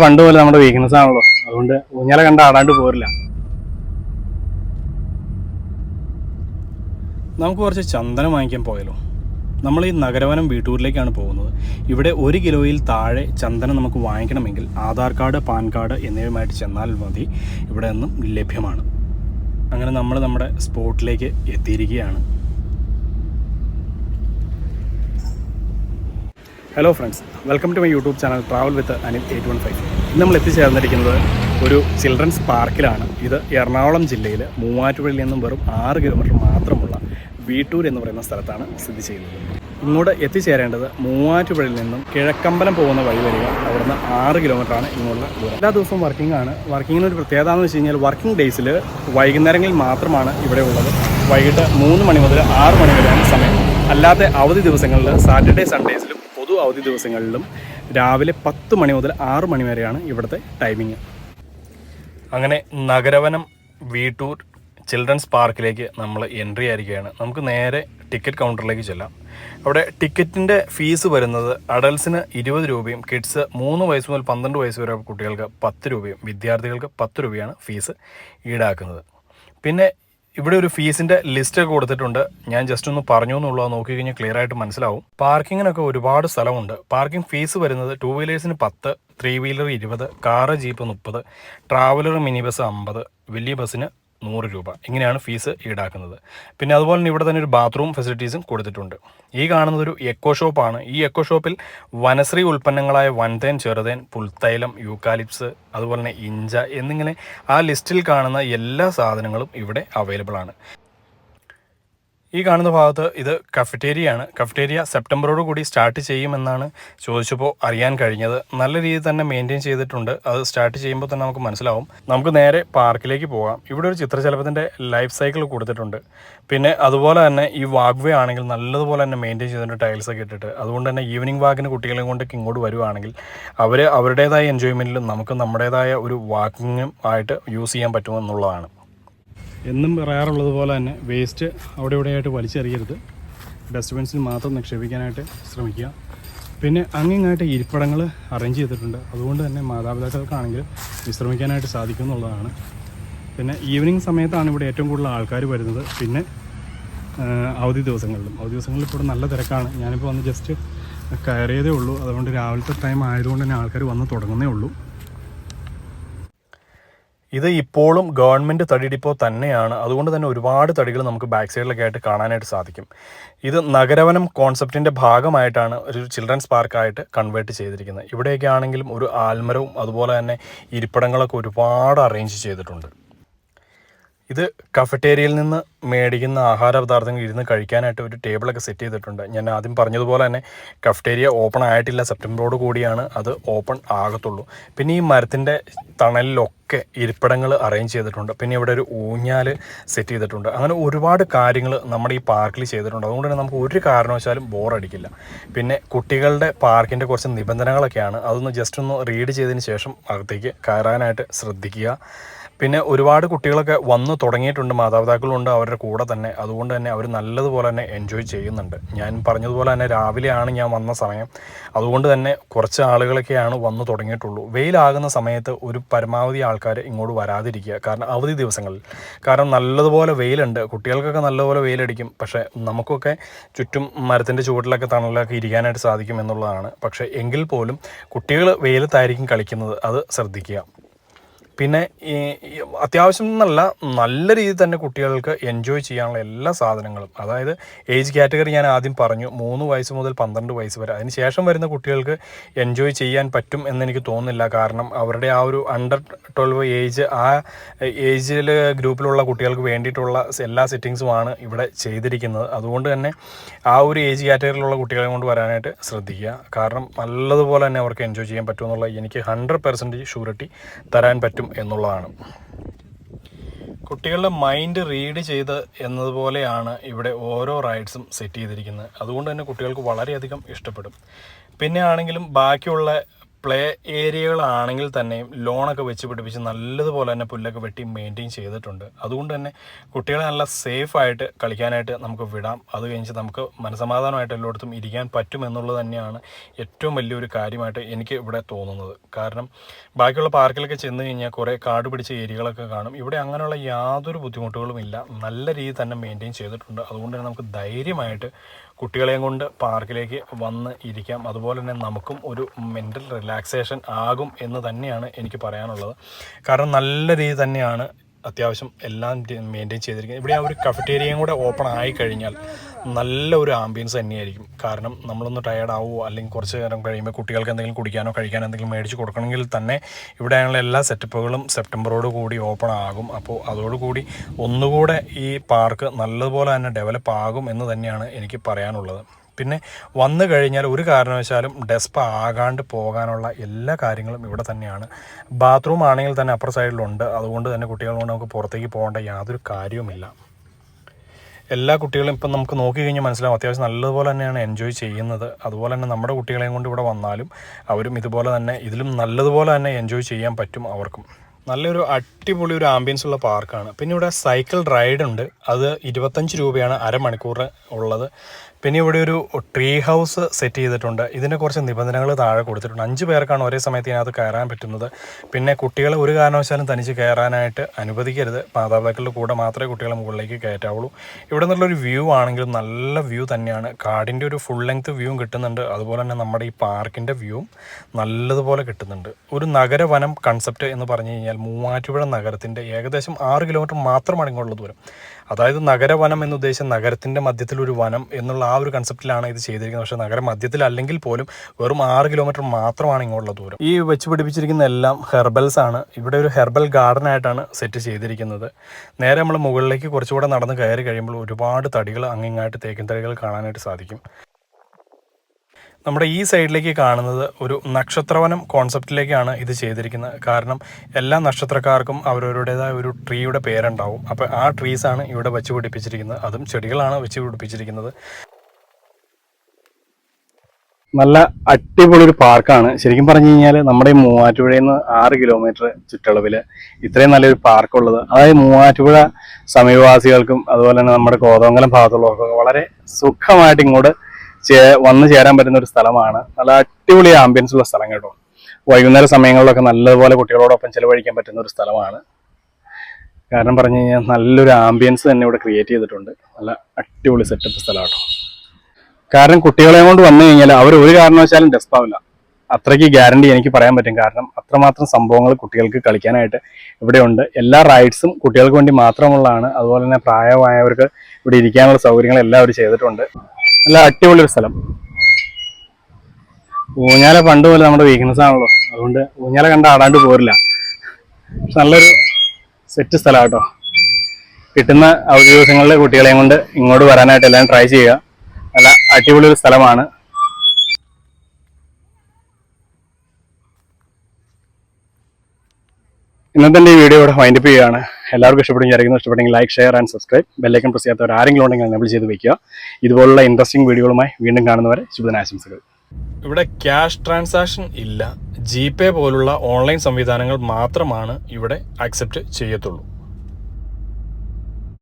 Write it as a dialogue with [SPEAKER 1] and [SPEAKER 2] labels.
[SPEAKER 1] പണ്ട് പോലെ നമ്മുടെ വീക്ക്നെസ് ആണല്ലോ. അതുകൊണ്ട് ഊഞ്ഞാല കണ്ട ആടാണ്ട് പോരില്ല. നമുക്ക് കുറച്ച് ചന്ദനം വാങ്ങിക്കാൻ പോയല്ലോ നമ്മൾ ഈ നഗരവനം വീട്ടൂരിലേക്കാണ് പോകുന്നത്. ഇവിടെ ഒരു കിലോയിൽ താഴെ ചന്ദനം നമുക്ക് വാങ്ങിക്കണമെങ്കിൽ ആധാർ കാർഡ് പാൻ കാർഡ് എന്നിവയുമായിട്ട് ചെന്നാൽ മതി. ഇവിടെ നിന്നും ലഭ്യമാണ്. അങ്ങനെ നമ്മൾ നമ്മുടെ സ്പോട്ടിലേക്ക് എത്തിയിരിക്കുകയാണ്. Hello friends welcome to my YouTube channel travel with Anil eight one five ഇന്ന് നമ്മൾ എത്തിച്ചേർന്നിരിക്കുന്നത് ഒരു ചിൽഡ്രൻസ് പാർക്കിലാണ് ഇത് എറണാകുളം ജില്ലയിൽ മൂവാറ്റുപുഴയിൽ നിന്നും വെറും ആറ് കിലോമീറ്റർ മാത്രമുള്ള വീട്ടൂർ എന്ന് പറയുന്ന സ്ഥലത്താണ് സ്ഥിതി ചെയ്യുന്നത്. ഇങ്ങോട്ട് എത്തിച്ചേരേണ്ടത് മൂവാറ്റുപുഴയിൽ നിന്നും കിഴക്കമ്പലം പോകുന്ന വഴി വരിക അവിടുന്ന് ആറ് കിലോമീറ്ററാണ് ഇങ്ങോട്ടുള്ള ദൂരം. എല്ലാ ദിവസവും വർക്കിംഗ് ആണ്. വർക്കിങ്ങിന് ഒരു പ്രത്യേകത എന്ന് വെച്ച് കഴിഞ്ഞാൽ വർക്കിംഗ് ഡേയ്സിൽ വൈകുന്നേരങ്ങളിൽ മാത്രമാണ് ഇവിടെ ഉള്ളത്. വൈകിട്ട് മൂന്ന് മണി മുതൽ ആറ് മണി വരെയാണ് സമയം. അല്ലാത്ത അവധി ദിവസങ്ങളിൽ സാറ്റർഡേ സൺഡേസിലും പൊതു അവധി ദിവസങ്ങളിലും രാവിലെ പത്ത് മണി മുതൽ ആറ് മണി വരെയാണ് ഇവിടുത്തെ ടൈമിങ് അങ്ങനെ നഗരവനം വീട്ടൂർ ചിൽഡ്രൻസ് പാർക്കിലേക്ക് നമ്മൾ എൻട്രി ആയിരിക്കുകയാണ്. നമുക്ക് നേരെ ടിക്കറ്റ് കൗണ്ടറിലേക്ക് ചെല്ലാം. അവിടെ ടിക്കറ്റിന്റെ ഫീസ് വരുന്നത് അഡൽസിന് ഇരുപത് രൂപയും കിഡ്സ് മൂന്ന് വയസ്സ് മുതൽ പന്ത്രണ്ട് വയസ്സ് വരെ കുട്ടികൾക്ക് പത്ത് രൂപയും വിദ്യാർത്ഥികൾക്ക് പത്ത് രൂപയാണ് ഫീസ് ഈടാക്കുന്നത്. പിന്നെ ഇവിടെ ഒരു ഫീസിന്റെ ലിസ്റ്റ് ഒക്കെ കൊടുത്തിട്ടുണ്ട്. ഞാൻ ജസ്റ്റ് ഒന്ന് പറഞ്ഞു എന്നുള്ളത് നോക്കി കഴിഞ്ഞാൽ ക്ലിയർ ആയിട്ട് മനസ്സിലാവും. പാർക്കിങ്ങിനൊക്കെ ഒരുപാട് സ്ഥലമുണ്ട്. പാർക്കിംഗ് ഫീസ് വരുന്നത് ടൂ വീലേഴ്സിന് പത്ത് ത്രീ വീലർ ഇരുപത് കാറ് ജീപ്പ് മുപ്പത് ട്രാവലർ മിനി ബസ് അമ്പത് വലിയ ബസ്സിന് നൂറ് രൂപ. ഇങ്ങനെയാണ് ഫീസ് ഈടാക്കുന്നത്. പിന്നെ അതുപോലെ തന്നെ ഇവിടെ തന്നെ ഒരു ബാത്റൂം ഫെസിലിറ്റീസും കൊടുത്തിട്ടുണ്ട്. ഈ കാണുന്നത് ഒരു എക്കോ ഷോപ്പാണ്. ഈ എക്കോ ഷോപ്പിൽ വനശ്രീ ഉൽപ്പന്നങ്ങളായ വൻതേൻ ചെറുതേൻ പുൽത്തൈലം യൂക്കാലിപ്സ് അതുപോലെ തന്നെ ഇഞ്ച എന്നിങ്ങനെ ആ ലിസ്റ്റിൽ കാണുന്ന എല്ലാ സാധനങ്ങളും ഇവിടെ അവൈലബിൾ ആണ്. ഈ കാണുന്ന ഭാഗത്ത് ഇത് കഫറ്റേരിയ ആണ് കഫറ്റേരിയ സെപ്റ്റംബറോട് കൂടി സ്റ്റാർട്ട് ചെയ്യുമെന്നാണ് ചോദിച്ചപ്പോൾ അറിയാൻ കഴിഞ്ഞത്. നല്ല രീതിയിൽ തന്നെ മെയിന്റെയിൻ ചെയ്തിട്ടുണ്ട്. അത് സ്റ്റാർട്ട് ചെയ്യുമ്പോൾ തന്നെ നമുക്ക് മനസ്സിലാവും. നമുക്ക് നേരെ പാർക്കിലേക്ക് പോകാം. ഇവിടെ ഒരു ചിത്രശലഭത്തിന്റെ ലൈഫ് സൈക്കിൾ കൊടുത്തിട്ടുണ്ട്. പിന്നെ അതുപോലെ തന്നെ ഈ വാഗ്വേ ആണെങ്കിൽ നല്ലതുപോലെ തന്നെ മെയിന്റെയിൻ ചെയ്തിട്ടുണ്ട് ടൈൽസ് ഒക്കെ ഇട്ടിട്ട്. അതുകൊണ്ട് തന്നെ ഈവനിങ് വാക്കിന് കുട്ടികളെ കൊണ്ടൊക്കെ ഇങ്ങോട്ട് വരുവാണെങ്കിൽ അവർ അവരുടേതായ എൻജോയ്മെന്റിലും നമുക്ക് നമ്മുടേതായ ഒരു വാക്കിങ്ങും ആയിട്ട് യൂസ് ചെയ്യാൻ പറ്റുമെന്നുള്ളതാണ്. എന്നും പറയാറുള്ളത് പോലെ തന്നെ വേസ്റ്റ് അവിടെ ഇവിടെയായിട്ട് വലിച്ചെറിയരുത്. ഡസ്റ്റ്ബിൻസിൽ മാത്രം നിക്ഷേപിക്കാനായിട്ട് ശ്രമിക്കുക. പിന്നെ അങ്ങിങ്ങായിട്ട് ഇരിപ്പിടങ്ങൾ അറേഞ്ച് ചെയ്തിട്ടുണ്ട്. അതുകൊണ്ട് തന്നെ മാതാപിതാക്കൾക്കാണെങ്കിൽ വിശ്രമിക്കാനായിട്ട് സാധിക്കും എന്നുള്ളതാണ്. പിന്നെ ഈവനിങ് സമയത്താണ് ഇവിടെ ഏറ്റവും കൂടുതൽ ആൾക്കാർ വരുന്നത്. പിന്നെ അവധി ദിവസങ്ങളിലും. അവധി ദിവസങ്ങളിൽ ഇവിടെ നല്ല തിരക്കാണ്. ഞാനിപ്പോൾ വന്ന് ജസ്റ്റ് കയറിയതേ ഉള്ളൂ. അതുകൊണ്ട് രാവിലത്തെ ടൈം ആയതുകൊണ്ട് തന്നെ ആൾക്കാർ വന്ന് തുടങ്ങുന്നേ ഉള്ളൂ. ഇത് ഇപ്പോഴും ഗവൺമെന്റ് തടി ഡിപ്പോ തന്നെയാണ്. അതുകൊണ്ട് തന്നെ ഒരുപാട് തടികൾ നമുക്ക് ബാക്ക് സൈഡിലൊക്കെ ആയിട്ട് കാണാനായിട്ട് സാധിക്കും. ഇത് നഗരവനം കോൺസെപ്റ്റിന്റെ ഭാഗമായിട്ടാണ് ഒരു ചിൽഡ്രൻസ് പാർക്കായിട്ട് കൺവേർട്ട് ചെയ്തിരിക്കുന്നത്. ഇവിടെയൊക്കെ ആണെങ്കിലും ഒരു ആൽമരവും അതുപോലെ തന്നെ ഇരിപ്പിടങ്ങളൊക്കെ ഒരുപാട് അറേഞ്ച് ചെയ്തിട്ടുണ്ട്. ഇത് കഫറ്റേരിയയിൽ നിന്ന് മേടിക്കുന്ന ആഹാര പദാർത്ഥങ്ങൾ ഇരുന്ന് കഴിക്കാനായിട്ട് ഒരു ടേബിളൊക്കെ സെറ്റ് ചെയ്തിട്ടുണ്ട്. ഞാൻ ആദ്യം പറഞ്ഞതുപോലെ തന്നെ കഫറ്റേരിയ ഓപ്പൺ ആയിട്ടില്ല. സെപ്റ്റംബറോട് കൂടിയാണ് അത് ഓപ്പൺ ആകത്തുള്ളൂ. പിന്നെ ഈ മരത്തിന്റെ തണലിലൊക്കെ ഇരിപ്പിടങ്ങൾ അറേഞ്ച് ചെയ്തിട്ടുണ്ട്. പിന്നെ ഇവിടെ ഒരു ഊഞ്ഞാൽ സെറ്റ് ചെയ്തിട്ടുണ്ട്. അങ്ങനെ ഒരുപാട് കാര്യങ്ങൾ നമ്മുടെ ഈ പാർക്കിൽ ചെയ്തിട്ടുണ്ട്. അതുകൊണ്ട് തന്നെ നമുക്ക് ഒരു കാരണവശാലും ബോറടിക്കില്ല പിന്നെ കുട്ടികളുടെ പാർക്കിന്റെ കുറച്ച് നിബന്ധനകളൊക്കെയാണ്. അതൊന്ന് ജസ്റ്റ് ഒന്ന് റീഡ് ചെയ്തതിന് ശേഷം അകത്തേക്ക് കയറാനായിട്ട് ശ്രദ്ധിക്കുക. പിന്നെ ഒരുപാട് കുട്ടികളൊക്കെ വന്ന് തുടങ്ങിയിട്ടുണ്ട് മാതാപിതാക്കളുണ്ട് അവരുടെ കൂടെ തന്നെ. അതുകൊണ്ട് തന്നെ അവർ നല്ലതുപോലെ തന്നെ എൻജോയ് ചെയ്യുന്നുണ്ട്. ഞാൻ പറഞ്ഞതുപോലെ തന്നെ രാവിലെയാണ് ഞാൻ വന്ന സമയം. അതുകൊണ്ട് തന്നെ കുറച്ച് ആളുകളൊക്കെയാണ് വന്ന് തുടങ്ങിയിട്ടുള്ളൂ. വെയിലാകുന്ന സമയത്ത് ഒരു പരമാവധി ആൾക്കാർ ഇങ്ങോട്ട് വരാതിരിക്കുക. കാരണം അവധി ദിവസങ്ങളിൽ. കാരണം നല്ലതുപോലെ വെയിലുണ്ട്. കുട്ടികൾക്കൊക്കെ നല്ലതുപോലെ വെയിലടിക്കും. പക്ഷേ നമുക്കൊക്കെ ചുറ്റും മരത്തിന്റെ ചുവട്ടിലൊക്കെ തണലൊക്കെ ഇരിക്കാനായിട്ട് സാധിക്കും എന്നുള്ളതാണ്. പക്ഷേ എങ്കിൽ പോലും കുട്ടികൾ വെയിലത്തായിരിക്കും കളിക്കുന്നത്. അത് ശ്രദ്ധിക്കുക. പിന്നെ ഈ അത്യാവശ്യം എന്നല്ല നല്ല രീതിയിൽ തന്നെ കുട്ടികൾക്ക് എൻജോയ് ചെയ്യാനുള്ള എല്ലാ സാധനങ്ങളും. അതായത് ഏജ് കാറ്റഗറി ഞാൻ ആദ്യം പറഞ്ഞു മൂന്ന് വയസ്സ് മുതൽ പന്ത്രണ്ട് വയസ്സ് വരെ. അതിന് ശേഷം വരുന്ന കുട്ടികൾക്ക് എൻജോയ് ചെയ്യാൻ പറ്റും എന്നെനിക്ക് തോന്നുന്നില്ല. കാരണം അവരുടെ ആ ഒരു അണ്ടർ ട്വൽവ് ഏജ് ആ ഏജിൽ ഗ്രൂപ്പിലുള്ള കുട്ടികൾക്ക് വേണ്ടിയിട്ടുള്ള എല്ലാ സെറ്റിങ്സുമാണ് ഇവിടെ ചെയ്തിരിക്കുന്നത്. അതുകൊണ്ട് തന്നെ ആ ഒരു ഏജ് കാറ്റഗറിയിലുള്ള കുട്ടികളെ കൊണ്ട് വരാനായിട്ട് ശ്രദ്ധിക്കുക. കാരണം നല്ലതുപോലെ തന്നെ അവർക്ക് എൻജോയ് ചെയ്യാൻ പറ്റുമെന്നുള്ള എനിക്ക് ഹൺഡ്രഡ് പെർസെന്റേജ് ഷൂരിറ്റി തരാൻ പറ്റും. എന്നുള്ളതാണ്. കുട്ടികളുടെ മൈൻഡ് റീഡ് ചെയ്ത് എന്നതുപോലെയാണ് ഇവിടെ ഓരോ റൈഡ്സും സെറ്റ് ചെയ്തിരിക്കുന്നത്. അതുകൊണ്ട് തന്നെ കുട്ടികൾക്ക് വളരെയധികം ഇഷ്ടപ്പെടും. പിന്നെ ആണെങ്കിലും ബാക്കിയുള്ള പ്ലേ ഏരിയകളാണെങ്കിൽ തന്നെയും ലോണൊക്കെ വെച്ച് പിടിപ്പിച്ച് നല്ലതുപോലെ തന്നെ പുല്ലൊക്കെ വെട്ടി മെയിന്റെയിൻ ചെയ്തിട്ടുണ്ട്. അതുകൊണ്ട് തന്നെ കുട്ടികളെ നല്ല സേഫായിട്ട് കളിക്കാനായിട്ട് നമുക്ക് വിടാം. അത് കഴിഞ്ഞ് നമുക്ക് മനസമാധാനമായിട്ട് എല്ലായിടത്തും ഇരിക്കാൻ പറ്റുമെന്നുള്ളത് തന്നെയാണ് ഏറ്റവും വലിയൊരു കാര്യമായിട്ട് എനിക്ക് ഇവിടെ തോന്നുന്നത്. കാരണം ബാക്കിയുള്ള പാർക്കിലൊക്കെ ചെന്ന് കഴിഞ്ഞാൽ കുറേ കാട് പിടിച്ച ഏരിയകളൊക്കെ കാണും. ഇവിടെ അങ്ങനെയുള്ള യാതൊരു ബുദ്ധിമുട്ടുകളും ഇല്ല. നല്ല രീതിയിൽ തന്നെ മെയിന്റെയിൻ ചെയ്തിട്ടുണ്ട്. അതുകൊണ്ട് തന്നെ നമുക്ക് ധൈര്യമായിട്ട് കുട്ടികളെയും കൊണ്ട് പാർക്കിലേക്ക് വന്ന് ഇരിക്കാം. അതുപോലെ തന്നെ നമുക്കും ഒരു മെന്റൽ റിലാക്സേഷൻ ആകും എന്ന് തന്നെയാണ് എനിക്ക് പറയാനുള്ളത്. കാരണം നല്ല രീതി തന്നെയാണ് അത്യാവശ്യം എല്ലാം മെയിന്റെയിൻ ചെയ്തിരിക്കുന്നത്. ഇവിടെ ആ ഒരു കഫറ്റേരിയയും കൂടെ ഓപ്പൺ ആയി കഴിഞ്ഞാൽ നല്ല ഒരു ആംബിയൻസ് തന്നെയായിരിക്കും. കാരണം നമ്മളൊന്ന് ടയേർഡ് ആവുമോ അല്ലെങ്കിൽ കുറച്ച് നേരം കഴിയുമ്പോൾ കുട്ടികൾക്ക് എന്തെങ്കിലും കുടിക്കാനോ കഴിക്കാനോ എന്തെങ്കിലും മേടിച്ച് കൊടുക്കണമെങ്കിൽ തന്നെ ഇവിടെയുള്ള എല്ലാ സെറ്റപ്പുകളും സെപ്റ്റംബറോട് കൂടി ഓപ്പൺ ആകും. അപ്പോൾ അതോടുകൂടി ഒന്നുകൂടെ ഈ പാർക്ക് നല്ലതുപോലെ തന്നെ ഡെവലപ്പ് ആകും എന്ന് തന്നെയാണ് എനിക്ക് പറയാനുള്ളത്. പിന്നെ വന്നു കഴിഞ്ഞാൽ ഒരു കാരണവശാലും ഡെസ്പ ആകാണ്ട് പോകാനുള്ള എല്ലാ കാര്യങ്ങളും ഇവിടെ തന്നെയാണ്. ബാത്റൂം ആണെങ്കിൽ തന്നെ അപ്പുറ സൈഡിലുണ്ട്. അതുകൊണ്ട് തന്നെ കുട്ടികൾ കൊണ്ട് നമുക്ക് പുറത്തേക്ക് പോകേണ്ട യാതൊരു കാര്യവുമില്ല. എല്ലാ കുട്ടികളും ഇപ്പം നമുക്ക് നോക്കി കഴിഞ്ഞാൽ മനസ്സിലാവും അത്യാവശ്യം നല്ലതുപോലെ തന്നെയാണ് എൻജോയ് ചെയ്യുന്നത്. അതുപോലെ തന്നെ നമ്മുടെ കുട്ടികളെയും കൊണ്ട് ഇവിടെ വന്നാലും അവരും ഇതുപോലെ തന്നെ ഇതിലും നല്ലതുപോലെ തന്നെ എൻജോയ് ചെയ്യാൻ പറ്റും അവർക്കും. നല്ലൊരു അടിപൊളി ഒരു ആംബിയൻസ് ഉള്ള പാർക്കാണ് പിന്നെ ഇവിടെ സൈക്കിൾ റൈഡ് ഉണ്ട്. അത് ഇരുപത്തഞ്ച് രൂപയാണ് അരമണിക്കൂർ ഉള്ളത്. പിന്നെ ഇവിടെ ഒരു ട്രീ ഹൗസ് സെറ്റ് ചെയ്തിട്ടുണ്ട്. ഇതിന്റെ കുറച്ച് നിബന്ധനകൾ താഴെ കൊടുത്തിട്ടുണ്ട്. അഞ്ച് പേർക്കാണ് ഒരേ സമയത്ത് ഇതിനകത്ത് കയറാൻ പറ്റുന്നത്. പിന്നെ കുട്ടികളെ ഒരു കാരണവശാലും തനിച്ച് കയറാനായിട്ട് അനുവദിക്കരുത്. മാതാപിതാക്കളുടെ കൂടെ മാത്രമേ കുട്ടികളെ മുകളിലേക്ക് കയറ്റാവുള്ളൂ. ഇവിടെ നിന്നുള്ളൊരു വ്യൂ ആണെങ്കിലും നല്ല വ്യൂ തന്നെയാണ്. കാടിന്റെ ഒരു ഫുൾ ലെങ്ത് വ്യൂ കിട്ടുന്നുണ്ട്. അതുപോലെ തന്നെ നമ്മുടെ ഈ പാർക്കിന്റെ വ്യൂവും നല്ലതുപോലെ കിട്ടുന്നുണ്ട്. ഒരു നഗരവനം കൺസെപ്റ്റ് എന്ന് പറഞ്ഞു കഴിഞ്ഞാൽ മൂവാറ്റുപുഴ നഗരത്തിന്റെ ഏകദേശം ആറ് കിലോമീറ്റർ മാത്രമാണ് ഇങ്ങോട്ടുള്ള ദൂരം. അതായത് നഗരവനം എന്ന് ഉദ്ദേശിച്ച നഗരത്തിന്റെ മധ്യത്തിലൊരു വനം എന്നുള്ള ആ ഒരു കൺസെപ്റ്റിലാണ് ഇത് ചെയ്തിരിക്കുന്നത്. പക്ഷേ നഗര മധ്യത്തിലല്ലെങ്കിൽ പോലും വെറും ആറ് കിലോമീറ്റർ മാത്രമാണ് ഇങ്ങോട്ടുള്ള ദൂരം. ഈ വെച്ച് പിടിപ്പിച്ചിരിക്കുന്ന എല്ലാം ഹെർബൽസ് ആണ്. ഇവിടെ ഒരു ഹെർബൽ ഗാർഡൻ ആയിട്ടാണ് സെറ്റ് ചെയ്തിരിക്കുന്നത്. നേരെ നമ്മൾ മുകളിലേക്ക് കുറച്ചുകൂടെ നടന്ന് കയറി കഴിയുമ്പോൾ ഒരുപാട് തടികൾ അങ്ങിങ്ങായിട്ട് തേക്കിൻ തടികൾ കാണാനായിട്ട് സാധിക്കും. നമ്മുടെ ഈ സൈഡിലേക്ക് കാണുന്നത് ഒരു നക്ഷത്രവനം കോൺസെപ്റ്റിലേക്കാണ് ഇത് ചെയ്തിരിക്കുന്നത്. കാരണം എല്ലാ നക്ഷത്രക്കാർക്കും അവരവരുടേതായ ഒരു ട്രീയുടെ പേരുണ്ടാവും. അപ്പോൾ ആ ട്രീസാണ് ഇവിടെ വെച്ച് പിടിപ്പിച്ചിരിക്കുന്നത്. അതും ചെടികളാണ് വെച്ച് പിടിപ്പിച്ചിരിക്കുന്നത്. നല്ല അടിപൊളി ഒരു പാർക്കാണ്. ശരിക്കും പറഞ്ഞു കഴിഞ്ഞാൽ നമ്മുടെ ഈ മൂവാറ്റുപുഴയിൽ നിന്ന് ആറ് കിലോമീറ്റർ ചുറ്റളവിൽ ഇത്രയും നല്ലൊരു പാർക്കുള്ളത്. അതായത് മൂവാറ്റുപുഴ സമീപവാസികൾക്കും അതുപോലെ തന്നെ നമ്മുടെ കോതമംഗലം ഭാഗത്തുള്ളവർക്കൊക്കെ വളരെ സുഖമായിട്ട് ഇങ്ങോട്ട് വന്നു ചേരാൻ പറ്റുന്ന ഒരു സ്ഥലമാണ്. നല്ല അടിപൊളി ആംബിയൻസ് ഉള്ള സ്ഥലം കേട്ടോ. വൈകുന്നേര സമയങ്ങളിലൊക്കെ നല്ലതുപോലെ കുട്ടികളോടൊപ്പം ചിലവഴിക്കാൻ പറ്റുന്ന ഒരു സ്ഥലമാണ്. കാരണം പറഞ്ഞു കഴിഞ്ഞാൽ നല്ലൊരു ആംബിയൻസ് തന്നെ ഇവിടെ ക്രിയേറ്റ് ചെയ്തിട്ടുണ്ട്. നല്ല അടിപൊളി സെറ്റപ്പ് സ്ഥലമാണ് കേട്ടോ. കാരണം കുട്ടികളെ കൊണ്ട് വന്നു കഴിഞ്ഞാൽ അവർ ഒരു കാരണവശാലും ഡെസ്പാവില്ല അത്രയ്ക്ക് ഗ്യാരണ്ടി എനിക്ക് പറയാൻ പറ്റും. കാരണം അത്രമാത്രം സംഭവങ്ങൾ കുട്ടികൾക്ക് കളിക്കാനായിട്ട് ഇവിടെയുണ്ട് എല്ലാ റൈഡ്സും കുട്ടികൾക്ക് വേണ്ടി മാത്രമുള്ളതാണ്. അതുപോലെ തന്നെ പ്രായമായവർക്ക് ഇവിടെ ഇരിക്കാനുള്ള സൗകര്യങ്ങൾ എല്ലാം അവർ ചെയ്തിട്ടുണ്ട്. നല്ല അടിപൊളി ഒരു സ്ഥലം. ഊഞ്ഞാല പണ്ട് പോലെ നമ്മുടെ വീക്ക്നെസ് ആണല്ലോ. അതുകൊണ്ട് ഊഞ്ഞാല കണ്ട ആടാണ്ട് പോരില്ല. പക്ഷെ നല്ലൊരു സെറ്റ് സ്ഥലം കേട്ടോ കിട്ടുന്ന അവധി ദിവസങ്ങളിൽ കുട്ടികളെയും കൊണ്ട് ഇങ്ങോട്ട് വരാനായിട്ട് എല്ലാം ട്രൈ ചെയ്യുക. നല്ല അടിപൊളി ഒരു സ്ഥലമാണ്. ഇന്നത്തെ ഈ വീഡിയോ ഇവിടെ വൈൻഡപ്പ് ചെയ്യുകയാണ്. എല്ലാവർക്കും ഇഷ്ടപ്പെടും വിചാരിക്കുന്നു. ഇഷ്ടപ്പെട്ടെങ്കിൽ like share and subscribe bell icon press ചെയ്യാത്തവർ ആരെങ്കിലും ഉണ്ടെങ്കിൽ എനേബിൾ ചെയ്ത് വെക്കുക. ഇതുപോലുള്ള ഇൻട്രസ്റ്റിംഗ് വീഡിയോകളുമായി വീണ്ടും കാണുന്നവരെ ശുഭദിനാശംസകൾ ഇവിടെ ക്യാഷ് ട്രാൻസാക്ഷൻ ഇല്ല. ജി പോലുള്ള ഓൺലൈൻ സംവിധാനങ്ങൾ മാത്രമാണ് ഇവിടെ അക്സെപ്റ്റ് ചെയ്യത്തുള്ളൂ.